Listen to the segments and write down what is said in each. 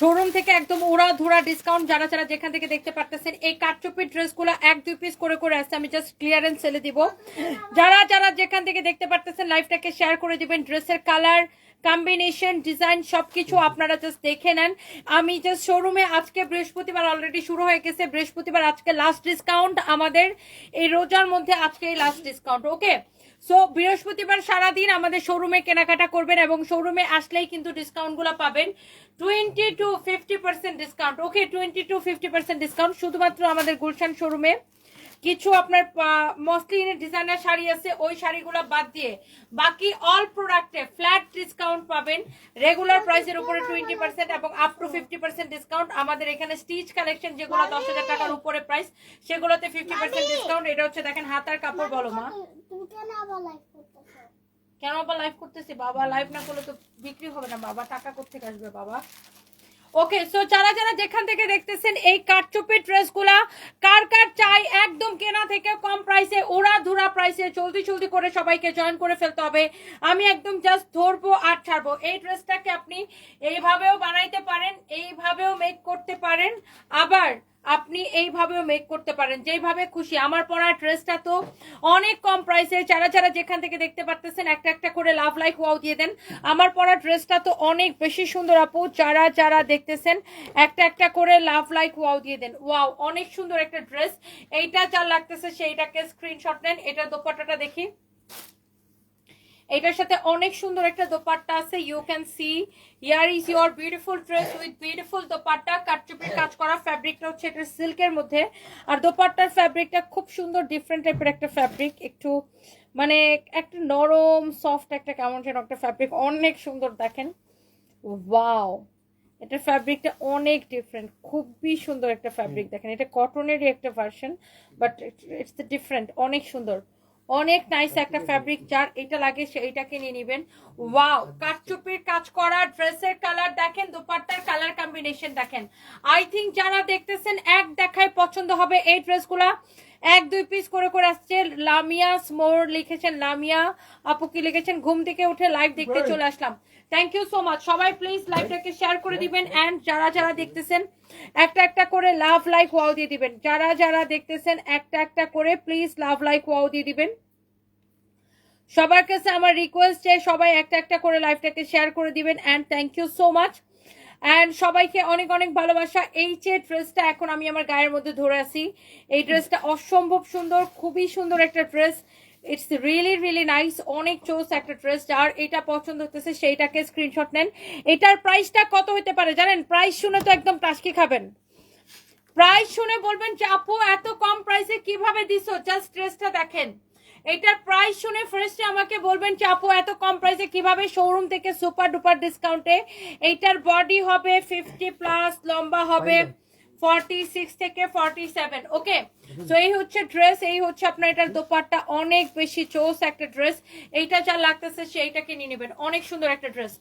Showroom থেকে একদম ওরা ধুরা ডিসকাউন্ট যারা যারা যেখান থেকে দেখতে পারতেছেন, এই কাটচুপির ড্রেসগুলো এক, দুই পিস করে করে আসছে। আমি জাস্ট ক্লিয়ারেন্স সেলে দিব। যারা যারা যেখান থেকে দেখতে পারতেছেন লাইভটাকে শেয়ার করে দিবেন। ড্রেসের কালার কম্বিনেশন ডিজাইন সবকিছু আপনারা জাস্ট দেখে নেন। আমি জাস্ট শোরুমে আজকে বৃহস্পতিবার অলরেডি শুরু হয়ে গেছে। বৃহস্পতিবার আজকে লাস্ট ডিসকাউন্ট আমাদের। এই রোজার মধ্যে আজকে এই লাস্ট ডিসকাউন্ট ওকে সো বৃহস্পতিবার সারাদিন আমাদের শোরুমে কেনাকাটা করবেন এবং শোরুমে আসলেই কিন্তু ডিসকাউন্টগুলো পাবেন। Twenty to fifty percent discount okay twenty to fifty percent discount শুধুমাত্র আমাদের গুলশান শোরুমে কিছু আপনার মসলিনের ডিজাইনার শাড়ি আছে, ওই শাড়িগুলো বাদ দিয়ে। বাকি অল প্রোডাক্টে ফ্ল্যাট ডিসকাউন্ট পাবেন রেগুলার প্রাইসের উপরে টোয়েন্টি পার্সেন্ট এবং up to fifty percent discount আমাদের এখানে স্টিচ কালেকশন যেগুলো দশ হাজার টাকার উপরে প্রাইস সেগুলোতে ফিফটি পার্সেন্ট ডিসকাউন্ট এটা হচ্ছে দেখেন হাতার কাপড় বলো, মা। কেন আবার লাইভ করতেছি? বাবা লাইভ না করলে তো বিক্রি হবে না। বাবা, টাকা কোথেকে আসবে, বাবা? ওকে সো যারা যারা যেখান থেকে দেখতেছেন এই কাটচুপি ড্রেসগুলা, কার কার চাই একদম কেনা থেকে কম প্রাইসে ওরা ধুরা প্রাইসে জলদি জলদি করে সবাইকে জয়েন করে ফেলতে হবে। আমি একদম জাস্ট ধরবো আর ছাড়বো। এই ড্রেসটাকে আপনি এইভাবেও বানাইতে পারেন, এইভাবেও মেক করতে পারেন। আবার আপনি এইভাবেও মেক করতে পারেন। যেইভাবে খুশি। আমার পরা ড্রেসটা তো অনেক কম প্রাইসে যারা যারা যেখান থেকে দেখতে পারতেছেন, একটা একটা করে লাভ লাইক ওয়াও দিয়ে দেন। আমার পরা ড্রেসটা তো অনেক বেশি সুন্দর আপু। যারা যারা দেখতেছেন, একটা একটা করে লাভ লাইক ওয়াও দিয়ে দেন। ওয়াও অনেক সুন্দর একটা ড্রেস। এইটা যা লাগতেছে সেইটাকে স্ক্রিনশট নেন। এটা দোপাট্টাটা দেখি। এটার সাথে অনেক সুন্দর একটা দোপাট্টা আছে। You can see here is your beautiful dress with beautiful dupatta. কাটচুপির কাজ করা ফ্যাব্রিকটা হচ্ছে এটা সিল্কের মধ্যে। আর দোপাট্টার ফ্যাব্রিকটা খুব সুন্দর ডিফারেন্ট টাইপের একটা ফ্যাব্রিক একটু মানে একটা নরম সফট একটা কেমন যেন একটা ফ্যাব্রিক অনেক সুন্দর, দেখেন। ওয়াও এটার ফ্যাব্রিকটা অনেক ডিফারেন্ট খুবই সুন্দর একটা ফ্যাব্রিক দেখেন। এটা কটনেরই একটা version but it's the different অনেক সুন্দর। অনেক নাইস একটা ফ্যাব্রিক যার এটা লাগে সেইটাকে নিয়ে নিবেন। ওয়াও কাঠচুপির কাজ করা ড্রেসের কালার দেখেন দুপাট্টার কালার কম্বিনেশন দেখেন। আই থিঙ্ক যারা দেখতেছেন এক দেখায় পছন্দ হবে এই ড্রেসগুলা এক দুই পিস করে করে আসছে। লামিয়া স্মোর লিখেছেন লামিয়া আপু কি লিখেছেন? ঘুম থেকে উঠে লাইভ দেখতে চলে আসলাম। থ্যাংক ইউ সো মাচ সবাই প্লিজ লাইভটাকে শেয়ার করে দিবেন অ্যান্ড যারা যারা দেখতেছেন একটা একটা করে লাভ লাইক ওয়াও দিয়ে দিবেন। যারা যারা দেখতেছেন একটা একটা করে প্লিজ লাভ লাইক ওয়াও দিয়ে দিবেন। সবার কাছে আমার রিকোয়েস্ট চাই সবাই একটা একটা করে লাইভটাকে শেয়ার করে দিবেন and thank you so much and সবাইকে অনেক অনেক ভালোবাসা। এই যে ড্রেসটা এখন আমি আমার গায়ের মধ্যে ধরে আছি, এই ড্রেসটা অসম্ভব সুন্দর, খুবই সুন্দর একটা dress it's really really nice অনেক চোস একটা ড্রেস যার এটা পছন্দ হতেছে সেইটাকে স্ক্রিনশট নেন। এটার প্রাইসটা কত হতে পারে জানেন? প্রাইস শুনে তো একদম টাসকি খাবেন। প্রাইস শুনে বলবেন যে, আপু, এত কম প্রাইসে কীভাবে দিছো? জাস্ট ড্রেসটা দেখেন। এটার প্রাইস শুনে ফার্স্টে আমাকে বলবেন যে আপু এত কম প্রাইসে কীভাবে শোরুম থেকে সুপার ডুপার ডিসকাউন্টে এইটার বডি হবে ফিফটি প্লাস লম্বা হবে ফর্টি সিক্স থেকে ফর্টি সেভেন ওকে তো এই হচ্ছে ড্রেস এই হচ্ছে আপনার এটার দোপাট্টা। অনেক বেশি চোস একটা ড্রেস এইটা যা লাগতেছে সেইটাকে নিয়ে নেবেন। অনেক সুন্দর একটা ড্রেস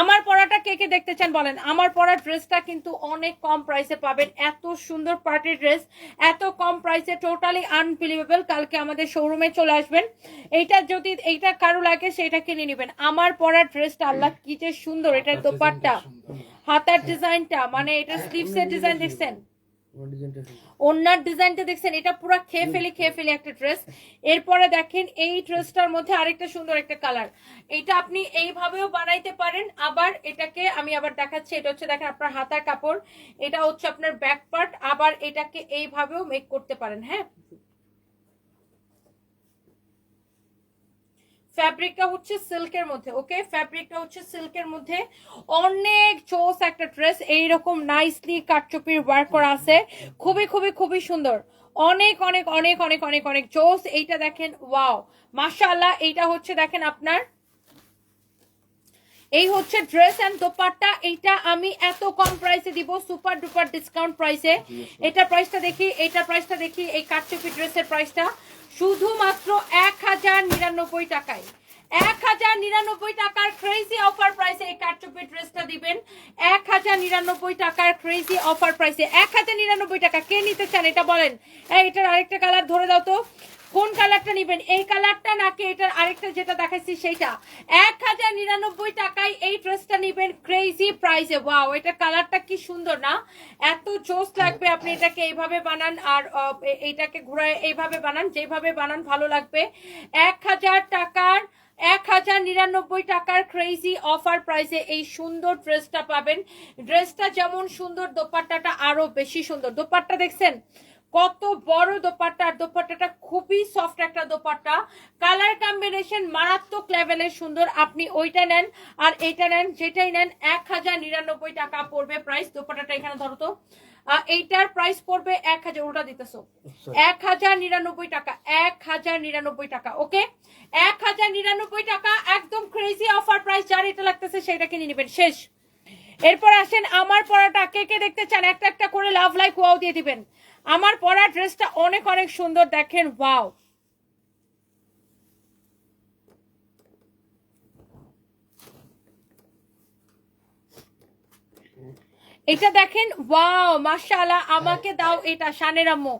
আমার পরাটা কে কে দেখতে চান বলেন? আমার পরা ড্রেসটা কিন্তু অনেক কম প্রাইসে পাবেন। এত সুন্দর পার্টি ড্রেস এত কম প্রাইসে টোটালি আনবিলিভেবল কালকে আমাদের শোরুমে চলে আসবেন। এইটা যদি এইটা কারও লাগে সেইটাকে নিয়ে নেবেন। আমার পরা ড্রেসটা আল্লাহ কি যে সুন্দর। এটার দোপাট্টা। হাতার ডিজাইনটা মানে এটা স্লিভসের ডিজাইন দেখছেন? ওনার ডিজাইনটা দেখছেন এটা পুরো খেয়ে ফেলি খেয়ে ফেলি একটা ড্রেস এরপরে দেখেন এই ড্রেসটার মধ্যে আরেকটা সুন্দর একটা কালার এটা আপনি এইভাবেও বানাইতে পারেন। আবার এটাকে আমি আবার দেখাচ্ছি এটা হচ্ছে দেখেন আপনার হাতার কাপড়। এটা হচ্ছে আপনার ব্যাক পার্ট আবার এটাকে এইভাবেও মেক করতে পারেন হ্যাঁ? ফ্যাব্রিকটা হচ্ছে সিল্কের মধ্যে ওকে ফ্যাব্রিকটা হচ্ছে সিল্কের মধ্যে। অনেক চোস একটা ড্রেস, এইরকম নাইসলি কাটচুপির ওয়ার্ক করা আছে। খুবই খুবই খুবই সুন্দর। অনেক অনেক অনেক অনেক অনেক অনেক চোস। এইটা দেখেন ওয়াও মাসা এইটা হচ্ছে দেখেন আপনার এই হচ্ছে ড্রেস এন্ড দোপাট্টা। এইটা আমি এত কম প্রাইসে দিব সুপার ডুপার ডিসকাউন্ট প্রাইসে এটা প্রাইসটা দেখি, এটা প্রাইসটা দেখি, এই কাটচুপি ড্রেসের প্রাইসটা শুধুমাত্র এক হাজার নিরানব্বই টাকায়। এক হাজার নিরানব্বই টাকার ক্রেজি অফার প্রাইসে এই কারচুপি ড্রেসটা দিবেন। এক হাজার নিরানব্বই টাকার ক্রেজি অফার প্রাইসে এক হাজার নিরানব্বই টাকা। কে নিতে চান? এটা বলেন। এটার আরেকটা কালার ধরে দাও তো। কোন কালারটা নিবেন? এই কালারটা নাকি এটার আরেকটা যেটা দেখাচ্ছি সেইটা? এক হাজার নিরানব্বই টাকায় এই ড্রেসটা নিবেন ক্রেজি প্রাইসে ওয়াও এটা কালারটা কি সুন্দর না? এত জোস লাগবে আপনি এটাকে এইভাবে বানান আর এইটাকে ঘুরায় এইভাবে বানান, যেভাবে বানান ভালো লাগবে। এক হাজার টাকার, এক হাজার নিরানব্বই টাকার ক্রেজি অফার প্রাইসে এই সুন্দর ড্রেসটা পাবেন। ড্রেসটা যেমন সুন্দর, দোপাট্টাটা আরও বেশি সুন্দর। দোপাট্টা দেখছেন? কত বড় দোপাট্টা আর দোপাট্টাটা খুবই সফট একটা দোপাট্টা। কালার কম্বিনেশন মারাত্মক লেভেলের সুন্দর আপনি ওইটা নেন আর এইটা নেন যেটাই নেন এক হাজার নিরানব্বই টাকা পড়বে প্রাইস দোপাট্টাটা এখানে ধরো তো। এইটার প্রাইস পড়বে এক হাজার ওটা দিতেছো। এক হাজার নিরানব্বই টাকা এক হাজার নিরানব্বই টাকা ওকে এক হাজার নিরানব্বই টাকা একদম ক্রেজি অফার প্রাইস যার এটা লাগতেছে সেটা কিনে নেবেন শেষ। এরপর আসেন আমার পরাটা কে কে দেখতে চান? একটা একটা করে লাভ লাইক ওয়াও দিয়ে দিবেন। আমার পরা ড্রেসটা অনেক অনেক সুন্দর দেখেন ওয়াও এটা দেখেন, ওয়াও, মাশাআল্লাহ, আমাকে দাও এটা, শানের আম্মু।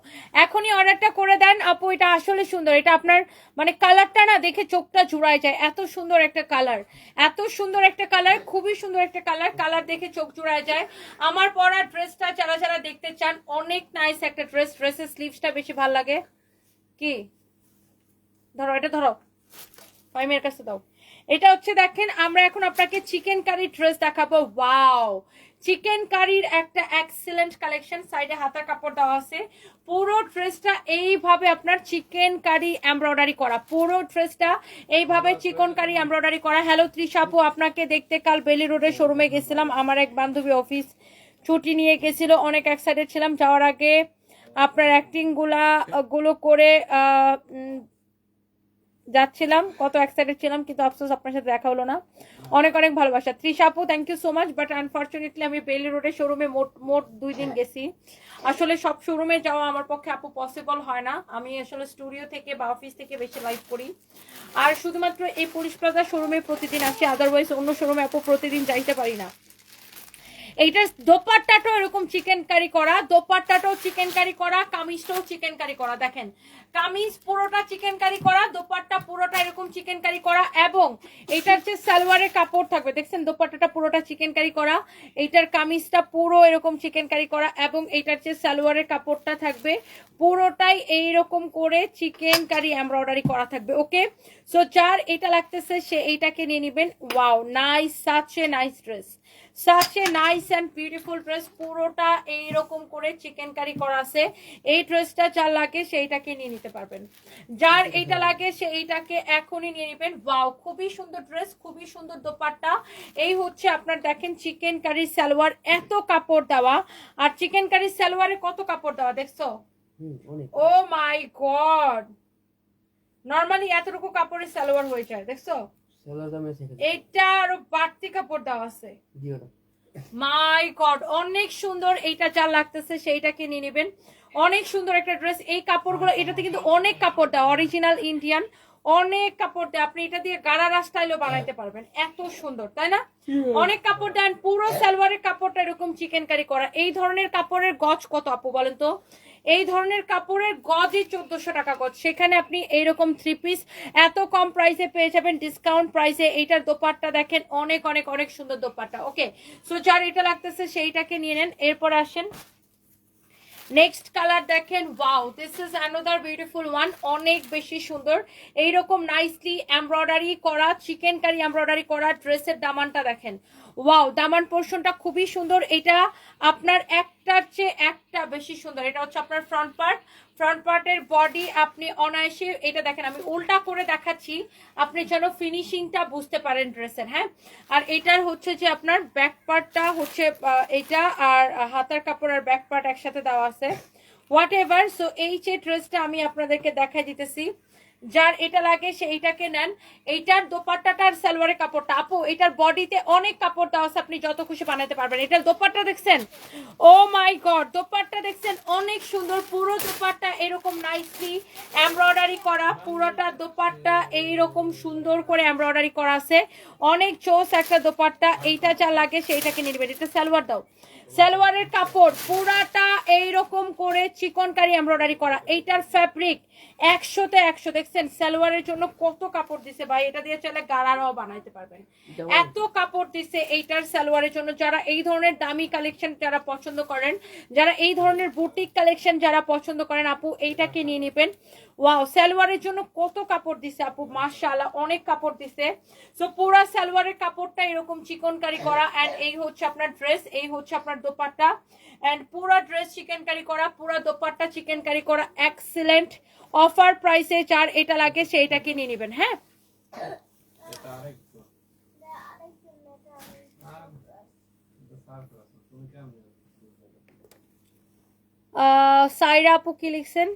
এখনই অর্ডারটা করে দেন, আপু, এটা আসলে সুন্দর। এটা আপনার মানে কালারটা না দেখে চোখটা জুড়ায় যায়। এত সুন্দর একটা কালার। এত সুন্দর একটা কালার, খুবই সুন্দর একটা কালার। কালার দেখে চোখ জুড়ায় যায়। আমার পরা ড্রেসটা যারা যারা দেখতে চান, অনেক নাইস একটা ড্রেস ড্রেসের স্লিভসটা বেশি ভালো লাগে। কি? ধরো, এটা ধরো। ফাইমের কাছে দাও। এটা হচ্ছে, দেখেন, আমরা এখন আপনাকে চিকেন কারি ড্রেস দেখাবো। ওয়াও চিকেন কারির একটা এক্সিলেন্ট কালেকশন সাইডে হাতার কাপড় দেওয়া আছে। পুরো ড্রেসটা এইভাবে আপনার চিকেন কারি এমব্রয়ডারি করা। পুরো ড্রেসটা এইভাবে চিকন কারি এমব্রয়ডারি করা। হ্যালো ত্রিশা আপু, আপনাকে দেখতে কাল বেলি রোডের শোরুমে গেছিলাম। আমার এক বান্ধবী অফিস ছুটি নিয়ে গেছিল। অনেক এক্সাইটেড ছিলাম। যাওয়ার আগে আপনার অ্যাক্টিংগুলা করে যাচ্ছিলাম, কত এক্সাইটেড ছিলাম, কিন্তু আফসোস আপনার সাথে দেখা হলো না। অনেক অনেক ভালোবাসা। ত্রিশা আপু thank you so much but unfortunately আমি বেলি রোডের শোরুমে মোট মোট দুই দিন গেছি। আসলে সব শোরুমে যাওয়া আমার পক্ষে আপু পসিবল হয় না। আমি আসলে স্টুডিও থেকে বা অফিস থেকে বেশি লাইভ করি। আর শুধুমাত্র এই পুলিশ প্লাজা শোরুমে প্রতিদিন আসি আদারওয়াইজ অন্য শোরুমে আপু প্রতিদিন যাইতে পারি না। এইটার দোপাট্টাটাও এরকম চিকেন কারি করা, দোপাট্টাটাও চিকেন কারি করা, কামিজটাও চিকেন কারি করা। দেখেন কামিজ পুরোটা চিকেন কারি করা, দোপাট্টা পুরোটা এরকম চিকেন কারি করা, এবং এইটার যে সালোয়ারের কাপড় থাকবে, দেখছেন দোপাট্টাটা পুরোটা চিকেন কারি করা, এইটার কামিজটা পুরো এরকম চিকেন কারি করা, এবং এইটার যে সালোয়ারের কাপড়টা থাকবে, পুরোটাই এইরকম করে চিকেন কারি এমব্রয়ডারি করা থাকবে ওকে সো যার এটা লাগতেছে, সে এইটাকে নিয়ে নেবেন। Wow nice such nice dress such a nice and beautiful dress পুরোটা এইরকম করে চিকেন কারি করা আছে। এই ড্রেসটা যার লাগে সেইটাকে নিয়ে নিতে পারবেন। যার এইটা লাগে সে এইটাকে এখনই নিয়ে নেবেন। ওয়াও খুবই সুন্দর ড্রেস খুবই সুন্দর দোপাট্টা। এই হচ্ছে আপনার দেখেন চিকেন কারি সালোয়ার এত কাপড় দেওয়া। আর চিকেন কারি সালোয়ারে কত কাপড় দেওয়া দেখছ? ও মাই গড নর্মালি এতটুকু কাপড়ের সালোয়ার হয়ে যায় দেখছ? আরও বাড়তি কাপড় আছে। মাই গড অনেক সুন্দর এইটা যা লাগতেছে সেইটাকে নিয়ে নেবেন। অনেক সুন্দর একটা ড্রেস। এই কাপড়গুলো এটাতে কিন্তু অনেক কাপড় দেওয়া অরিজিনাল ইন্ডিয়ান অনেক কাপড় দেয় আপনি এটা দিয়ে গারারা স্টাইলও বানাইতে পারবেন। এত সুন্দর তাই না? অনেক কাপড় দেন পুরো সালোয়ারের কাপড়টা এরকম চিকেন কারি করা। এই ধরনের কাপড়ের গজ কত আপু বলেন তো? এই ধরনের কাপড়ের গজই চোদ্দশো টাকা গজ। সেখানে আপনি এইরকম থ্রি পিস এত কম প্রাইসে পেয়ে যাবেন ডিসকাউন্ট প্রাইসে এইটার দোপাট্টা দেখেন, অনেক অনেক অনেক সুন্দর দোপাট্টা। ওকে সো যার এটা লাগতেছে সেইটাকে নিয়ে নেন। এরপর আসেন। নেক্সট কালার দেখেন wow this is another beautiful one অনেক বেশি সুন্দর। এইরকম নাইসলি এমব্রয়ডারি করা চিকেন কারি এমব্রয়ডারি করা ড্রেসের দামানটা দেখেন। ওয়াও দামান পোর্শনটা খুবই সুন্দর। এটা আপনার একটার চেয়ে একটা বেশি সুন্দর। এটা হচ্ছে আপনার ফ্রন্ট পার্ট ফ্রন্ট পার্টের বডি আপনি অনায়াসে এটা দেখেন, আমি উল্টা করে দেখাচ্ছি। আপনি যেন ফিনিশিংটা বুঝতে পারেন ড্রেসের হ্যাঁ? আর এটার হচ্ছে যে আপনার ব্যাক পার্টটা হচ্ছে এইটা আর হাতার কাপড় আর ব্যাক পার্ট একসাথে দেওয়া আছে। হোয়াট এভার সো এই যে ড্রেসটা আমি আপনাদেরকে দেখাই দিতেছি যার এটা লাগে, সে এইটাকে নেন। এইটার দোপাট্টাটার সালোয়ারের কাপড়টা। আপু, এটার বডিতে অনেক কাপড় দেওয়া আছে, আপনি যত খুশি বানাতে পারবেন। এটার দোপাট্টা দেখছেন? ও মাই গড, দোপাট্টা দেখছেন? অনেক সুন্দর, পুরো দোপাট্টা এরকম নাইসলি এমব্রয়ডারি করা, পুরোটা দোপাট্টা এইরকম সুন্দর করে এমব্রয়ডারি করা আছে। অনেক চোস একটা দোপাট্টা, এইটা যা লাগে সেইটাকে নিয়ে নেবেন। এটা সালোয়ার দাও। সালোয়ারের কাপড় পুরাটা এইরকম করে চিকনকারি এমব্রয়ডারি করা। এইটার ফ্যাব্রিক একশোতে একশো। দেখছেন সালোয়ারের জন্য কত কাপড় দিছে ভাই এটা দিয়ে চাইলে গারারাও বানাইতে পারবেন। এত কাপড় দিছে এইটার সালোয়ারের জন্য। যারা এই ধরনের দামি কালেকশন যারা পছন্দ করেন যারা এই ধরনের বুটিক কালেকশন যারা পছন্দ করেন আপু এইটাকে নিয়ে নেবেন। ওয়াও সালোয়ারের জন্য কত কাপড় দিছে আপু, মাশাআল্লাহ, অনেক কাপড় দিছে। সো পুরা সালোয়ারের কাপড়টা এরকম চিকনকারি করা এন্ড এই হচ্ছে আপনার ড্রেস এই হচ্ছে আপনার দোপাট্টা। এন্ড পুরা ড্রেস চিকেন কারি, পুরা dupatta chikankari excellent offer প্রাইসে যার এটা লাগে সেইটাকে নিয়ে নেবেন হ্যাঁ? সাইরা আপু কি লিখছেন?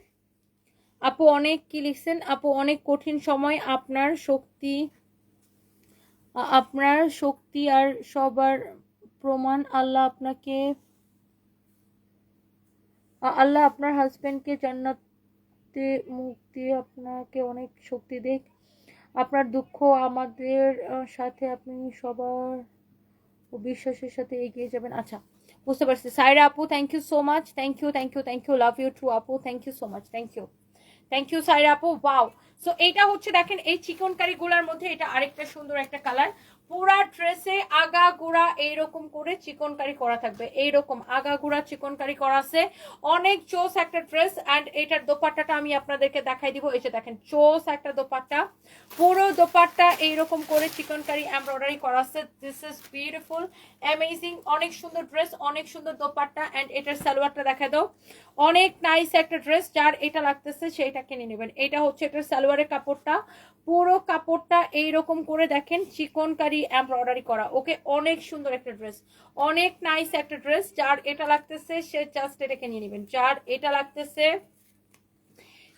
আপু অনেক কি লিখছেন? আপু, অনেক কঠিন সময় আপনার শক্তি আপনার শক্তি আর সবার প্রমাণ আল্লাহ আপনাকে আল্লাহ আপনার হাজব্যান্ডকে জান্নাতে মুক্তি আপনাকে অনেক শক্তি দেখ আপনার দুঃখ আমাদের সাথে আপনি সবার বিশ্বাসের সাথে এগিয়ে যাবেন। আচ্ছা বুঝতে পারছি। সাইরা আপু thank you so much thank you thank you thank you love you too আপু। Thank you so much thank you thank you Saira আপু ওয়াও সো এইটা হচ্ছে দেখেন, এই চিকন কারি গুলার মধ্যে এটা আরেকটা সুন্দর একটা কালার পুরা ড্রেসে আগা গুড়া এইরকম করে চিকন কারি থাকবে। এইরকম আগা গুড়া চিকন কারি আছে। অনেক চোস একটা ড্রেস অ্যান্ড এটার দোপাট্টাটা আমি আপনাদেরকে দেখাই দিব। এই যে দেখেন, চোস একটা দোপাট্টা। পুরো দোপাট্টা এইরকম করে চিকন কারি এমব্রয়ডারি করা আছে। দিস ইজ বিউটিফুল অ্যামেজিং অনেক সুন্দর ড্রেস অনেক সুন্দর দোপাট্টা অ্যান্ড এটার সালোয়ারটা দেখা দাও। অনেক নাইস একটা ড্রেস যার এটা লাগতেছে সেইটা কিনে নেবেন। এটা হচ্ছে এটার সালোয়ারের কাপড়টা। পুরো কাপড়টা এইরকম করে দেখেন, চিকনকারি এমব্রয়ডারি করা। ওকে অনেক সুন্দর একটা ড্রেস। অনেক নাইস একটা ড্রেস। যার এটা লাগতেছে, সে জাস্ট এটাকে নিয়ে নেবেন। যার এটা লাগতেছে,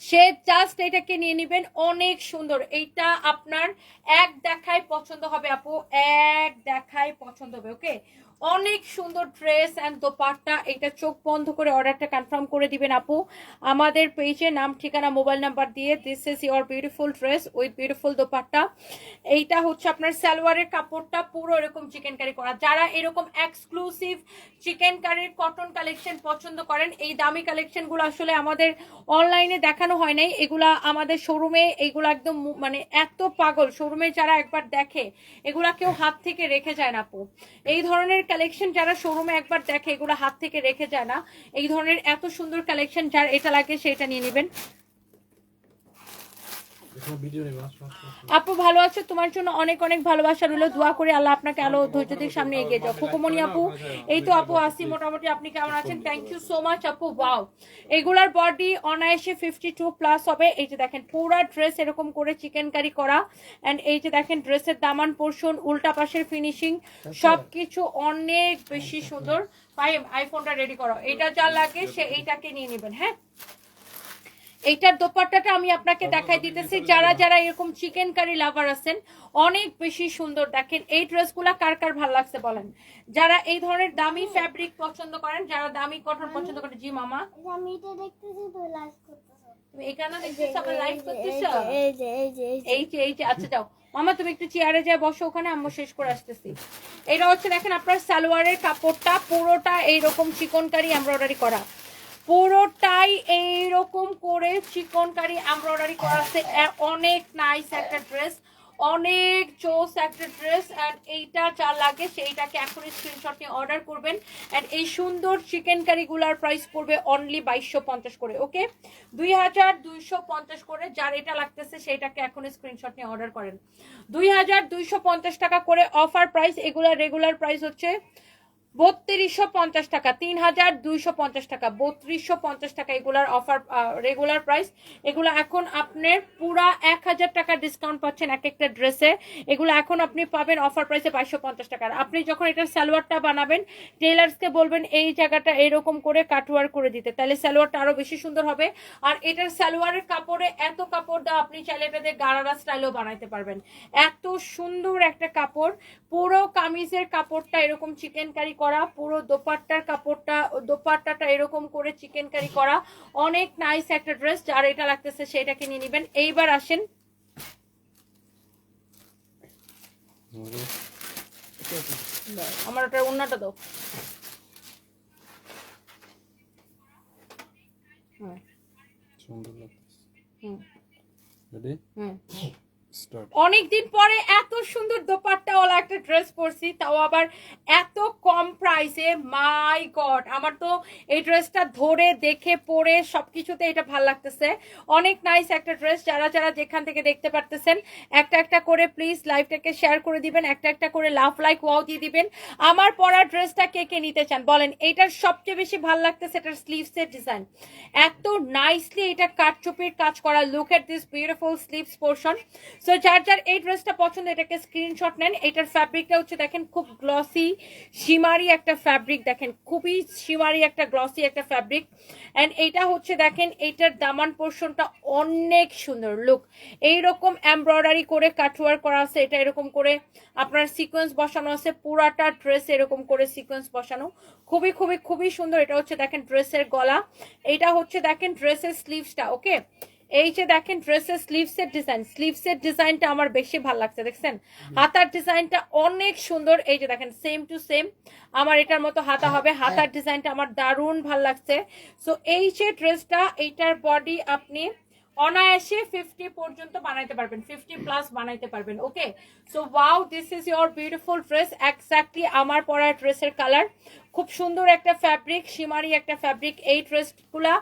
সে জাস্ট এটাকে নিয়ে নেবেন। অনেক সুন্দর। এইটা আপনার এক দেখায় পছন্দ হবে, আপু। এক দেখায় পছন্দ হবে, ওকে? অনেক সুন্দর ড্রেস অ্যান্ড দোপাট্টা। এটা চোখ বন্ধ করে অর্ডারটা কনফার্ম করে দিবেন আপু। আমাদের পেজে নাম, ঠিকানা মোবাইল নাম্বার দিয়ে this is your beautiful dress with beautiful dupatta. এইটা হচ্ছে আপনার সালোয়ারের কাপড়টা, পুরো এরকম চিকেন কারি করা। যারা এরকম এক্সক্লুসিভ চিকেন কারির কটন কালেকশন পছন্দ করেন, এই দামি কালেকশনগুলো আসলে আমাদের অনলাইনে দেখানো হয় নাই। এগুলা আমাদের শোরুমে এগুলো একদম মানে এত পাগল। শোরুমে যারা একবার দেখে, এগুলা কেউ হাত থেকে রেখে যায় না আপু। এই ধরনের কালেকশন যারা শোরুমে একবার দেখে, এগুলো হাত থেকে রেখে যায় না, এই ধরনের এত সুন্দর কালেকশন যার এটা লাগে সেটা নিয়ে নেবেন ভিডিও নেবে আসো আসো আসো। আপু ভালো আছো? তোমার জন্য অনেক অনেক ভালোবাসা রইল। দোয়া করে আল্লাহ আপনাকে আলো ধৈর্য দিয়ে সামনে এগিয়ে যাও খুকুমনি আপু এই তো আপু আসি। মোটামুটি আপনি কেমন আছেন? থ্যাংক ইউ সো মাচ আপু। ওয়াও এগুলার বডি অনায়াসে ফিফটি টু প্লাস হবে। এই যে দেখেন পুরা ড্রেস এরকম করে চিকেন কারি করা। এন্ড এই যে দেখেন ড্রেসের দামান পোর্শন উল্টা পাশের ফিনিশিং সবকিছু অনেক বেশি সুন্দর। ফাইভ আইফোনটা রেডি করো। এটা যা লাগে সে এইটাকে নিয়ে নেবেন হ্যাঁ? এইটার দোপাট্টাটা আমি আপনাকে দেখাই দিতেছি। যারা যারা এরকম চিকেন কারি লাভার আছেন অনেক বেশি সুন্দর। দেখেন এই ড্রেসগুলা কার কার ভালো লাগছে বলেন? যারা এই ধরনের দামি ফ্যাব্রিক পছন্দ করেন যারা দামি কটন পছন্দ করেন জি মামা। আমি এটা দেখতেছি তো লাইভ করতেছো। তুমি এখানে দেখতেছো আবার লাইভ করতেছো? এই যে এই যে এই যে এই যে। আচ্ছা যাও। মামা তুমি একটু চেয়ারে যায় বসো ওখানে আম্মু শেষ করে আসতেছি। এটা হচ্ছে দেখেন আপনার সালোয়ারের কাপড়টা পুরোটা এইরকম চিকনকারি এমব্রয়ডারি করা। পুরোটাই এইরকম করে চিকনকারি এমব্রয়ডারি করা আছে। অনেক নাইস একটা ড্রেস অনেক চোস একটা ড্রেস অ্যান্ড এইটা যা লাগে সেইটাকে এখন স্ক্রিনশট নিয়ে অর্ডার করবেন। অ্যান্ড এই সুন্দর চিকেন কারিগুলার প্রাইস পড়বে অনলি বাইশশো পঞ্চাশ করে ওকে দুই হাজার দুইশো পঞ্চাশ করে যার এটা লাগতেছে সেইটাকে এখন স্ক্রিনশট নিয়ে অর্ডার করেন। দুই হাজার দুইশো পঞ্চাশ টাকা করে অফার প্রাইস এগুলার রেগুলার প্রাইস হচ্ছে বত্রিশশো পঞ্চাশ টাকা তিন হাজার দুইশো পঞ্চাশ টাকা, বত্রিশশো পঞ্চাশ টাকা এগুলার অফার রেগুলার প্রাইস এগুলো এখন আপনার পুরা এক হাজার টাকা ডিসকাউন্ট পাচ্ছেন এক একটা ড্রেসে এগুলো এখন আপনি পাবেন অফার প্রাইসে বাইশশো পঞ্চাশ টাকার আপনি যখন এটা সালোয়ারটা বানাবেন টেলার্সকে বলবেন, এই জায়গাটা এরকম করে কাটওয়ার করে দিতে। তাহলে সালোয়ারটা আরও বেশি সুন্দর হবে। আর এটার সালোয়ারের কাপড়ে এত কাপড় দেওয়া আপনি চাইলে এটাতে গারারা স্টাইলও বানাইতে পারবেন। এত সুন্দর একটা কাপড়, পুরো কামিজের কাপড়টা এরকম চিকেন কারি করা পুরো দোপাট্টার কাপড়টা দোপাট্টাটা এরকম করে চিকেন কারি করা। অনেক নাইস একটা ড্রেস যার এটা লাগতেছে সেটাকে নিয়ে নেবেন। এইবার আসেন। আমার ওটার অন্যটা দাও। স্টার্ট অনেকদিন পরে এত সুন্দর দোপাট্টাওয়ালা একটা ড্রেস পরছি তাও আবার এত কম প্রাইসে মাই গড আমার তো এই ড্রেসটা ধরে, দেখে, পরে সবকিছুতে এটা ভালো লাগতেছে। অনেক নাইস একটা ড্রেস যারা যারা যেখান থেকে দেখতে পারতেছেন, একটা একটা করে প্লিজ লাইভটাকে শেয়ার করে দিবেন, একটা একটা করে লাভ লাইক ওয়াও দিয়ে দিবেন। আমার পরা ড্রেসটা কে কে নিতে চান? বলেন, এটার সবচেয়ে বেশি ভালো লাগতেছে এটার স্লিভসের ডিজাইন এত নাইসলি এটা কাটচুপির কাজ করা look at this beautiful sleeves portion so যার যার এই ড্রেসটা পছন্দ, এটাকে স্ক্রিনশট নেন। এটার ফ্যাব্রিকটা হচ্ছে, দেখেন, খুব গ্লসি শিমারি একটা ফ্যাব্রিক দেখেন, খুবই শিমারি একটা গ্লসি একটা ফ্যাব্রিক অ্যান্ড এইটা হচ্ছে দেখেন এইটার দামান পোর্শনটা অনেক সুন্দর। লুক এইরকম এমব্রয়ডারি করে কাটওয়ার করা আছে, এটা এরকম করে আপনার সিকোয়েন্স বসানো আছে, পুরাটা ড্রেস এরকম করে সিকোয়েন্স বসানো। খুবই খুবই খুবই সুন্দর। এটা হচ্ছে দেখেন ড্রেসের গলা। এইটা হচ্ছে দেখেন ড্রেসের স্লিভসটা ওকে এই যে দেখেন ড্রেসের স্লিভসের ডিজাইন স্লিভসের ডিজাইনটা আমার বেশি ভালো লাগছে, দেখছেন? হাতার ডিজাইনটা অনেক সুন্দর, এই যে দেখেন সেম টু সেম আমার এটার মতো হাতা হবে, হাতার ডিজাইনটা আমার দারুণ ভালো লাগছে। সো এই যে ড্রেসটা এইটার বডি আপনি অনায়াসে ফিফটি পর্যন্ত বানাইতে পারবেন ফিফটি প্লাস বানাইতে পারবেন okay so wow this is your beautiful dress exactly আমার পরা ড্রেসের কালার খুব সুন্দর একটা ফ্যাব্রিক সীমারি একটা ফ্যাব্রিক এই ড্রেসগুলা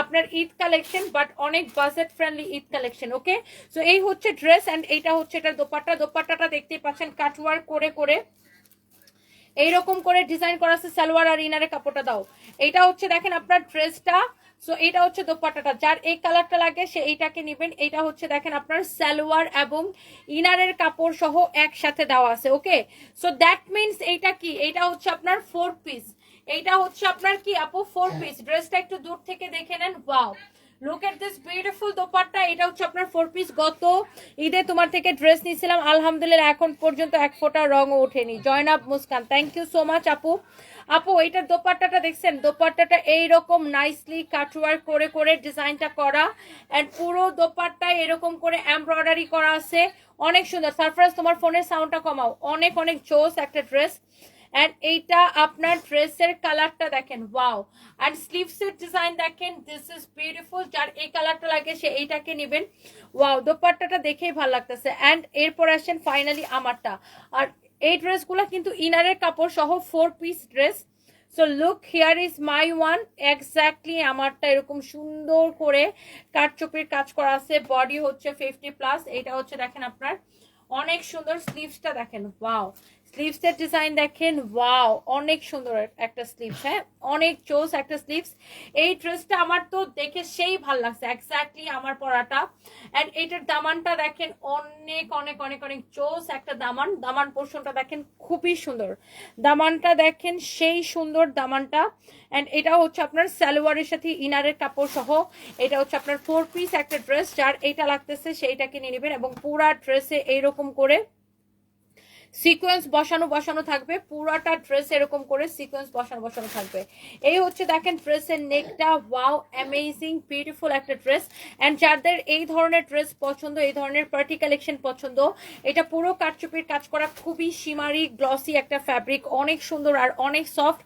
আপনার ঈদ কালেকশন বাট অনেক budget friendly Eid collection okay so এই হচ্ছে ড্রেস অ্যান্ড এইটা হচ্ছে এটা দোপাট্টা। দোপাট্টাটা দেখতেই পাচ্ছেন কাটওয়ার করে করে। এইরকম করে ডিজাইন করা আছে, সালোয়ার আর ইনারে কাপড়টা দাও। এইটা হচ্ছে, দেখেন আপনার ড্রেসটা সো এটা হচ্ছে দোপাট্টাটা। যার এই কালারটা লাগে, সে এইটাকে নেবেন। এটা হচ্ছে দেখেন আপনার সালোয়ার এবং ইনারের কাপড় সহ একসাথে দেওয়া আছে, ওকে? সো দ্যাট মিনস এইটা কি? এইটা হচ্ছে আপনার ফোর পিস এইটা হচ্ছে আপনার কি আপু? ফোর পিস ড্রেসটা একটু দূর থেকে দেখে নেন। Wow look at this beautiful dupatta. এটা হচ্ছে আপনার ফোর পিস গত ঈদে তোমার থেকে ড্রেস নিয়েছিলাম। আলহামদুলিল্লাহ, এখন পর্যন্ত এক ফোঁটা রঙও ওঠেনি। Zainab Muskan thank you so much আপু। আপু, এইটার দোপাট্টাটা দেখছেন? দোপাট্টাটা এইরকম নাইসলি কাটওয়ার করে করে ডিজাইনটা করা। এন্ড পুরো দোপাট্টায় এরকম করে এমব্রয়ডারি করা আছে। অনেক সুন্দর। সারপ্রাইজ, তোমার ফোনের সাউন্ডটা কমাও। অনেক অনেক জোস একটা ড্রেস এন্ড এইটা আপনার ড্রেসের কালারটা দেখেন ওয়াও এন্ড স্লিভসের ডিজাইন দেখেন দিস ইজ বিউটিফুল যার এই কালারটা লাগে, সে এইটাকে নেবেন। ওয়াও দোপাট্টাটা দেখেই ভালো লাগতেছে। এন্ড এরপর আসেন ফাইনালি আমারটা। আর এই ড্রেসগুলো কিন্তু ইনারের কাপড় সহ four piece dress so look here is my one exactly আমারটা এরকম সুন্দর করে কাঠচোপের কাজ করা আছে। বডি হচ্ছে ফিফটি প্লাস এটা হচ্ছে দেখেন আপনার। অনেক সুন্দর স্লিভসটা দেখেন ওয়াও স্লিভসের ডিজাইন দেখেন ওয়াও অনেক সুন্দর একটা স্লিভস হ্যাঁ? অনেক চোস একটা স্লিভস এই ড্রেসটা আমার তো দেখে সেই ভালো লাগছে এক্স্যাক্টলি আমার পরাটা। অ্যান্ড এটার দামানটা দেখেন, অনেক অনেক অনেক অনেক চোস একটা দামান। দামান পোর্শনটা দেখেন, খুবই সুন্দর। দামানটা দেখেন, সেই সুন্দর দামানটা। অ্যান্ড এটা হচ্ছে আপনার সালোয়ারের সাথে ইনারের কাপড় সহ। এটা হচ্ছে আপনার ফোর পিস একটা ড্রেস যার এইটা লাগতেছে সেইটাকে নিয়ে নেবেন এবং পুরা ড্রেসে এইরকম করে সিকোয়েন্স বসানো বসানো থাকবে, পুরাটা ড্রেস এরকম করে সিকোয়েন্স বসানো বসানো থাকবে। এই হচ্ছে দেখেন ড্রেসের নেকটা ওয়াও অ্যামেজিং বিউটিফুল একটা ড্রেস অ্যান্ড যাদের এই ধরনের ড্রেস পছন্দ, এই ধরনের পার্টি কালেকশন পছন্দ, এটা পুরো কাটচুপির কাজ করা খুবই সীমারি গ্লসি একটা ফ্যাব্রিক অনেক সুন্দর আর অনেক সফট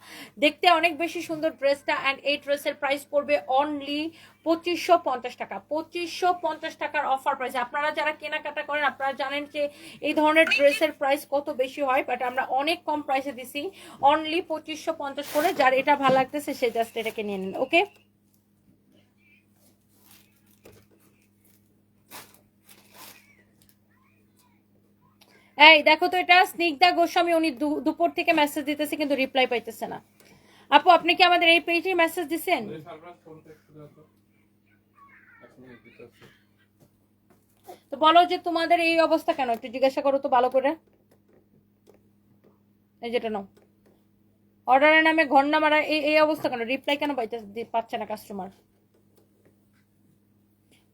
দেখতে অনেক বেশি সুন্দর ড্রেসটা অ্যান্ড এই ড্রেসের প্রাইস পড়বে অনলি পঁচিশশো পঞ্চাশ টাকা। পঁচিশশো পঞ্চাশ টাকার অফার প্রাইস আপনারা যারা কেনাকাটা করেন, আপনারা জানেন যে এই ধরনের ড্রেসের প্রাইস কত বেশি হয় বাট আমরা অনেক কম প্রাইসে দিছি। অনলি পঁচিশশো পঞ্চাশ করে যার এটা ভালো লাগতেছে, সে জাস্ট এটাকে নিয়ে নেন ওকে এই, দেখো তো এটা, স্নিগ্ধা গোস্বামী, উনি দুপুর থেকে মেসেজ দিতেছে, কিন্তু রিপ্লাই পাইতেছে না। আপু, আপনি কি আমাদের এই পেজে মেসেজ দিছেন? তো বলো যে তোমাদের এই অবস্থা কেন? একটু জিজ্ঞাসা করো তো ভালো করে। এই যেটা নাও। অর্ডারের নামে ঘণ্টা মারা এই এই অবস্থা কেন? রিপ্লাই কেন পাচ্ছে না কাস্টমার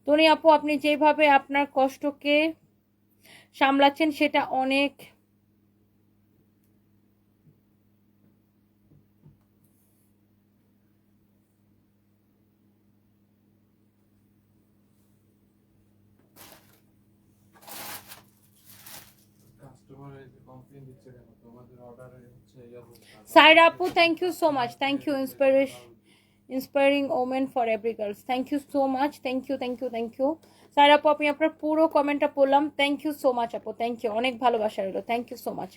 টনি আপু, আপনি যেভাবে আপনার কষ্টকে সামলাচ্ছেন, সেটা অনেক কাস্টমার এই যে কমপ্লেইন দিচ্ছে কেন তোমাদের অর্ডারে হচ্ছে ইয়া সাইরা আপু thank you so much thank you inspiration inspiring women for every girls thank you so much thank you thank you thank you sir আপু আমি আপনার পুরো কমেন্টটা পড়লাম থ্যাংক ইউ সো মাচ আপু থ্যাংক ইউ অনেক ভালোবাসা রইল থ্যাংক ইউ সো মাচ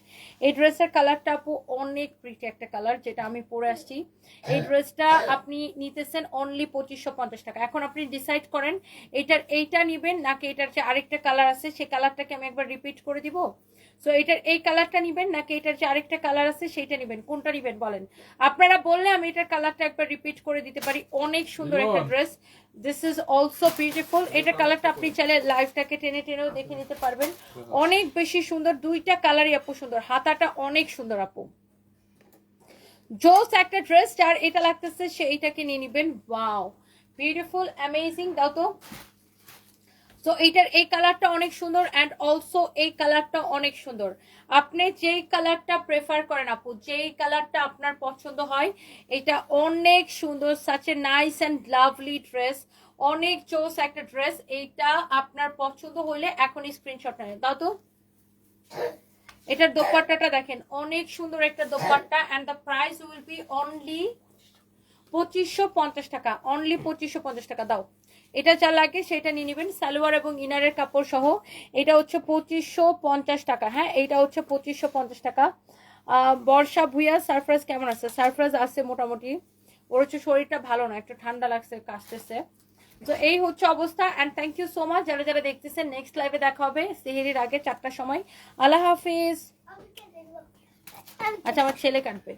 এই ড্রেসের কালারটা আপু অনেক প্রিটি একটা কালার যেটা আমি পরে আসছি। এই ড্রেসটা আপনি নিতেছেন অনলি পঁচিশশো পঞ্চাশ টাকা। এখন আপনি ডিসাইড করেন এইটার এইটা নিবেন নাকি এটার যে আরেকটা কালার আছে? সেই কালারটাকে আমি একবার রিপিট করে দিব। সো এটার এই কালারটা নিবেন নাকি এটার যে আরেকটা কালার আছে সেইটা নিবেন? কোনটা নিবেন বলেন? আপনারা বললে আমি এটার কালারটা একবার রিপিট করে দিতে পারি। অনেক সুন্দর একটা dress this is also beautiful এটার কালারটা আপনি চাইলে লাইভটাকে টেনে টেনেও দেখে নিতে পারবেন। অনেক বেশি সুন্দর দুইটা কালারই আপু সুন্দর। হাতাটা অনেক সুন্দর আপু। জোস একটা ড্রেস যার এটা লাগতেছে সে এইটাকে নিয়ে নিবেন। ওয়াও বিউটিফুল অ্যামেজিং দাও তো। তো এইটার এই কালারটা অনেক সুন্দর অ্যান্ড অলসো এই কালারটা অনেক সুন্দর। আপনি যেই কালারটা প্রেফার করেন আপু, যেই কালারটা আপনার পছন্দ হয়, এটা অনেক সুন্দর such a nice and lovely dress অনেক চোস একটা ড্রেস এইটা আপনার পছন্দ হলে এখনই স্ক্রিনশট নেন। দাও তো। এটার দোপাট্টাটা দেখেন, অনেক সুন্দর একটা dupatta and the price will be only পঁচিশশো পঞ্চাশ টাকা অনলি পঁচিশশো পঞ্চাশ টাকা, দাও। এটা যা লাগে সেটা নিয়ে নেবেন। সালোয়ার এবং ইনারের কাপড় সহ এটা হচ্ছে পঁচিশশো পঞ্চাশ টাকা। হ্যাঁ এইটা হচ্ছে পঁচিশশো পঞ্চাশ টাকা। বর্ষা ভুইয়া সারফ্রাজ কেমন আছে? সারফ্রাজ আছে মোটামুটি। ওর হচ্ছে শরীরটা ভালো না একটু ঠান্ডা লাগছে কাশতেছে। তো এই হচ্ছে অবস্থা and thank you so much যারা যারা দেখতেছেন নেক্সট লাইভে দেখা হবে। সেহেরির আগে চারটার সময়। আল্লাহ হাফিজ। আচ্ছা আমার ছেলে কাটবে